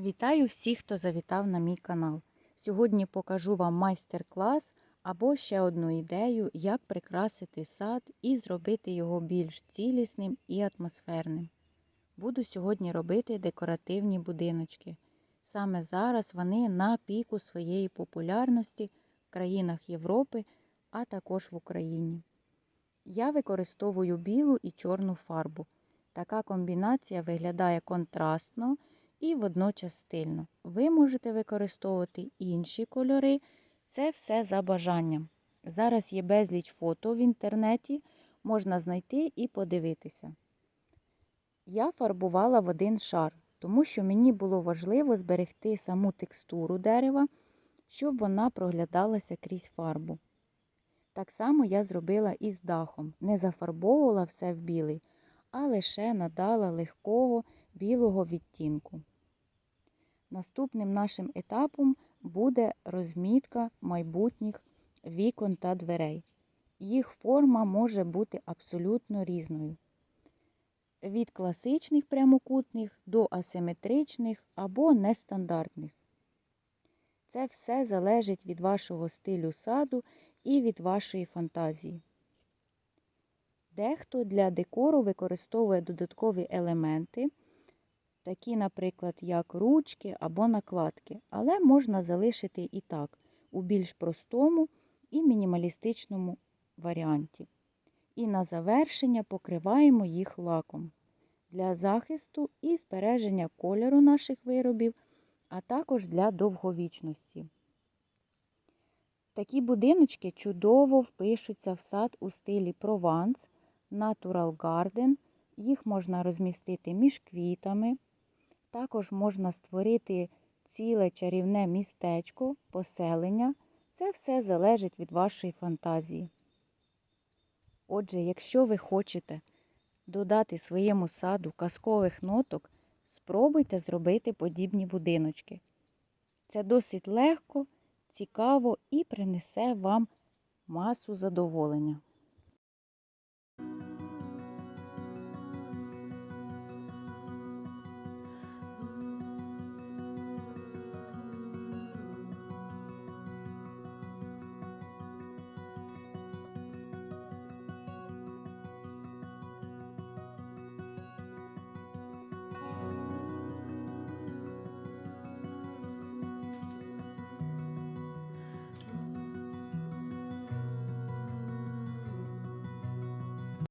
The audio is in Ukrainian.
Вітаю всіх, хто завітав на мій канал. Сьогодні покажу вам майстер-клас або ще одну ідею, як прикрасити сад і зробити його більш цілісним і атмосферним. Буду сьогодні робити декоративні будиночки. Саме зараз вони на піку своєї популярності в країнах Європи, а також в Україні. Я використовую білу і чорну фарбу. Така комбінація виглядає контрастно і водночас стильно. Ви можете використовувати інші кольори. Це все за бажанням. Зараз є безліч фото в інтернеті, можна знайти і подивитися. Я фарбувала в один шар, тому що мені було важливо зберегти саму текстуру дерева, щоб вона проглядалася крізь фарбу. Так само я зробила і з дахом. Не зафарбовувала все в білий, а лише надала легкого білого відтінку. Наступним нашим етапом буде розмітка майбутніх вікон та дверей. Їх форма може бути абсолютно різною. Від класичних прямокутних до асиметричних або нестандартних. Це все залежить від вашого стилю саду і від вашої фантазії. Дехто для декору використовує додаткові елементи, такі, наприклад, як ручки або накладки, але можна залишити і так, у більш простому і мінімалістичному варіанті. І на завершення покриваємо їх лаком для захисту і збереження кольору наших виробів, а також для довговічності. Такі будиночки чудово впишуться в сад у стилі Прованс, Natural Garden. Їх можна розмістити між квітами. Також можна створити ціле чарівне містечко, поселення. Це все залежить від вашої фантазії. Отже, якщо ви хочете додати своєму саду казкових ноток, спробуйте зробити подібні будиночки. Це досить легко, цікаво і принесе вам масу задоволення.